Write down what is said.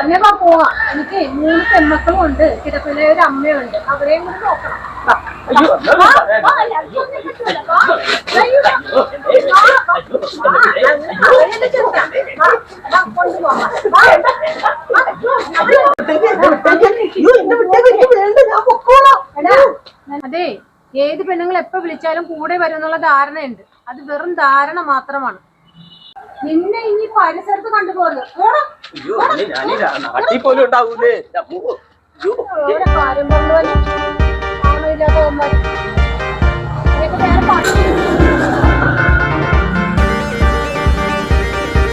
അന്നേപ്പാ പോവാ. എനിക്ക് മൂന്ന് പെൺമക്കളും ഉണ്ട്. കിടപ്പിലെ ഒരു അമ്മയുണ്ട് അവരെയും കൂടി നോക്കണം. അതെ ഏത് പെണ്ണുങ്ങൾ എപ്പോ വിളിച്ചാലും കൂടെ വരും എന്നുള്ള ധാരണയുണ്ട്. അത് വെറും ധാരണ മാത്രമാണ്. നിന്നെ ഇനി പരിസരത്ത് കണ്ടുപോകരുത്. നാട്ടിൽ പോലും ഉണ്ടാവൂലേ? അമ്മോ.